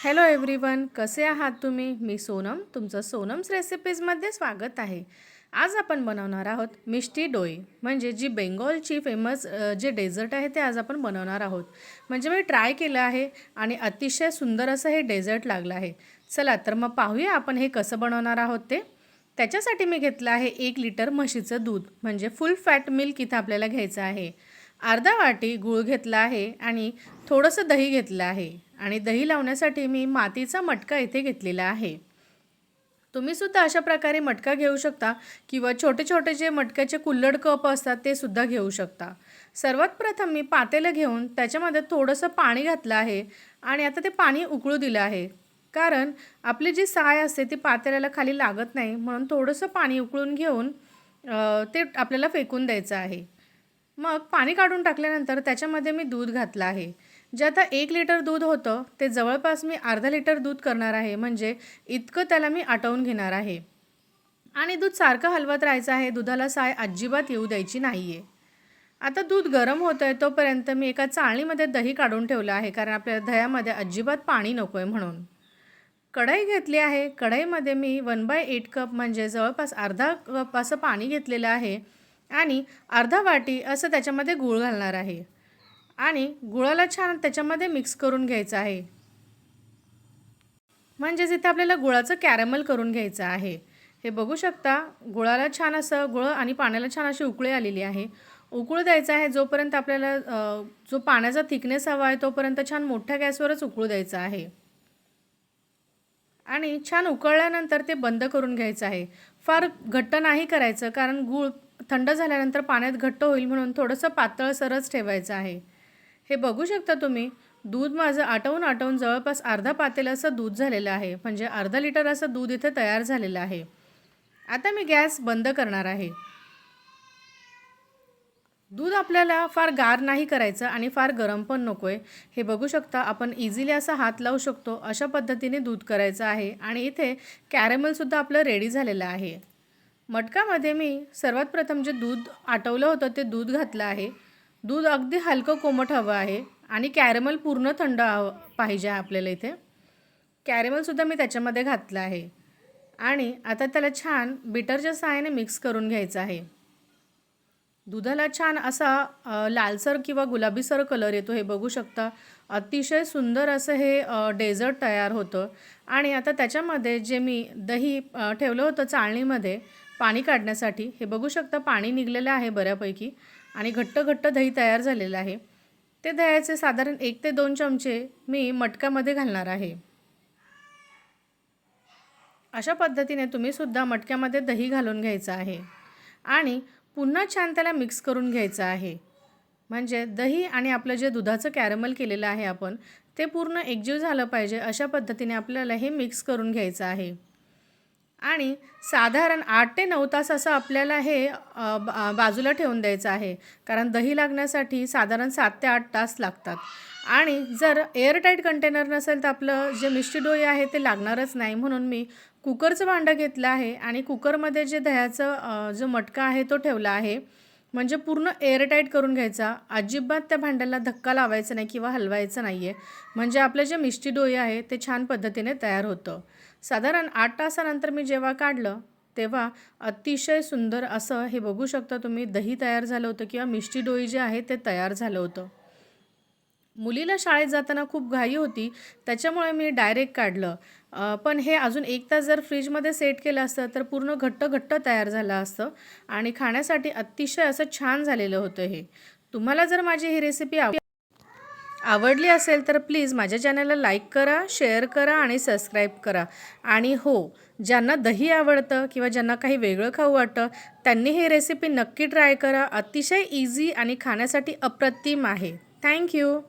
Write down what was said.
Hello everyone कसे आहात तुम्ही? मी सोनम तुमचं सोनम्स रेसिपीजमध्ये स्वागत आहे. आज आपण बनवणार आहोत मिष्टी डोई म्हणजे जी बेंगॉलची फेमस जे डेझर्ट आहे ते आज आपण बनवणार आहोत. म्हणजे मी ट्राय केलं आहे आणि अतिशय सुंदर असं हे डेझर्ट लागलं आहे. चला तर मग पाहूया आपण हे कसं बनवणार आहोत ते. त्याच्यासाठी मी घेतलं आहे एक लिटर म्हशीचं दूध म्हणजे फुल फॅट मिल्क इथं आपल्याला घ्यायचं आहे. अर्धा वाटी गूळ घेतला आहे आणि थोडंसं दही घेतलं आहे. आणि दही लावण्यासाठी मी मातीचा मटका इथे घेतलेला आहे. तुम्ही सुद्धा अशा प्रकारे मटका घेऊ शकता किंवा छोटे छोटे जे मटक्याचे कुल्लड कप असतात ते सुद्धा घेऊ शकता. सर्वात प्रथम मी पातेलं घेऊन त्याच्यामध्ये थोडंसं पाणी घातलं आहे आणि आता ते पाणी उकळू दिलं आहे. कारण आपली जी साय असते ती पातेल्याला खाली लागत नाही म्हणून थोडंसं पाणी उकळून घेऊन ते आपल्याला फेकून द्यायचं आहे. मग पाणी काढून टाकल्यानंतर त्याच्यामध्ये मी दूध घातलं आहे. जे आता एक लिटर दूध होतं ते जवळपास मी अर्धा लिटर दूध करणार आहे. म्हणजे इतकं त्याला मी आटवून घेणार आहे. आणि दूध सारखं हलवत राहायचं आहे दुधाला साय अजिबात येऊ द्यायची नाही आहे आता दूध गरम होतं आहे तोपर्यंत मी एका चाळणीमध्ये दही काढून ठेवलं आहे कारण आपल्या दह्यामध्ये अजिबात पाणी नको आहे म्हणून. कढई घेतली आहे. कढईमध्ये मी वन बाय एट कप म्हणजे जवळपास अर्धा कप असं पाणी घेतलेलं आहे आणि अर्धा वाटी असं त्याच्यामध्ये गूळ घालणार आहे. आणि गुळाला छान त्याच्यामध्ये मिक्स करून घ्यायचं आहे. म्हणजेच इथे आपल्याला गुळाचं कॅरमल करून घ्यायचं आहे. हे बघू शकता गुळाला छान असं गुळ आणि पाण्याला छान अशी उकळी आलेली आहे. उकळू द्यायचं आहे जोपर्यंत आपल्याला जो पाण्याचा थिकनेस हवा आहे तोपर्यंत छान मोठ्या गॅसवरच उकळू द्यायचं आहे. आणि छान उकळल्यानंतर ते बंद करून घ्यायचं आहे. फार घट्ट नाही करायचं कारण गूळ थंड झाल्यानंतर पाण्यात घट्ट होईल म्हणून थोडंसं पातळसरच ठेवायचं आहे. हे बघू शकता तुम्ही दूध माझं आटवून आटवून जवळपास अर्धा पातेल असं दूध झालेलं आहे. म्हणजे अर्धा लिटर असं दूध इथे तयार झालेलं आहे. आता मी गॅस बंद करणार आहे. दूध आपल्याला फार गार नाही करायचं आणि फार गरम पण नको आहे हे बघू शकता आपण इझिली असा हात लावू शकतो अशा पद्धतीने दूध करायचं आहे आणि इथे कॅरेमलसुद्धा आपलं रेडी झालेलं आहे. मटकामध्ये मी सर्वात प्रथम जे दूध आटवलं होतं ते दूध घातलं आहे. दूध अगदी हलकं कोमट हवं आहे आणि कॅरेमल पूर्ण थंड हवं पाहिजे आपल्याला इथे. कॅरेमलसुद्धा मी त्याच्यामध्ये घातलं आहे. आणि आता त्याला छान बिटरच्या सहाय्याने मिक्स करून घ्यायचं आहे. दुधाला छान असा लालसर किंवा गुलाबीसर कलर येतो हे बघू शकता. अतिशय सुंदर असं हे डेझर्ट तयार होतं. आणि आता त्याच्यामध्ये जे मी दही ठेवलं होतं चाळणीमध्ये पाणी काढण्यासाठी हे बघू शकता पाणी निघलेलं आहे बऱ्यापैकी. आणि घट्ट घट्ट दही तयार झालेलं आहे. ते दह्याचे साधारण एक ते दोन चमचे मी मटक्यामध्ये घालणार आहे. अशा पद्धतीने तुम्ही सुद्धा मटक्यामध्ये दही घालून घ्यायचं आहे. आणि पुन्हा छान त्याला मिक्स करून घ्यायचं आहे. म्हणजे दही आणि आपलं जे दुधाचं कॅरमल केलेलं आहे आपण ते पूर्ण एकजीव झालं पाहिजे अशा पद्धतीने आपल्याला हे मिक्स करून घ्यायचं आहे. आणि साधारण आठ ते नऊ तास असं आपल्याला हे बा- बाजूला ठेवून द्यायचं आहे. कारण दही लागण्यासाठी साधारण सात ते आठ तास लागतात. आणि जर एअरटाईट कंटेनर नसेल तर आपलं जे मिष्टी डोई आहे ते लागणारच नाही. म्हणून मी कुकरचं भांडं घेतलं आहे आणि कुकरमध्ये जे दह्याचं जो मटका आहे तो ठेवला आहे. म्हणजे पूर्ण एअरटाईट करून घ्यायचा. अजिबात त्या भांड्याला धक्का लावायचा नाही किंवा हलवायचं नाही आहे म्हणजे आपलं जे मिष्टी डोई आहे ते छान पद्धतीने तयार होतं. साधारण आठ तासानंतर मी जेव्हा काढलं तेव्हा अतिशय सुंदर असं हे बघू शकता तुम्ही दही तयार झालं होतं किंवा मिष्टी डोई जे आहे ते तयार झालं होतं. मुलीला शाळेत जाताना खूप घाई होती त्याच्यामुळे मी डायरेक्ट काढलं. पण हे अजून एक तास जर फ्रीजमध्ये सेट केलं असतं तर पूर्ण घट्ट घट्ट तयार झालं असतं आणि खाण्यासाठी अतिशय असं छान झालेलं होतं हे. तुम्हाला जर माझी ही रेसिपी आव आवडली असेल तर प्लीज माझ्या चॅनलला लाईक करा शेअर करा आणि सबस्क्राईब करा. आणि हो ज्यांना दही आवडतं किंवा ज्यांना काही वेगळं खाऊ वाटतं त्यांनी ही रेसिपी नक्की ट्राय करा. अतिशय इझी आणि खाण्यासाठी अप्रतिम आहे. थँक्यू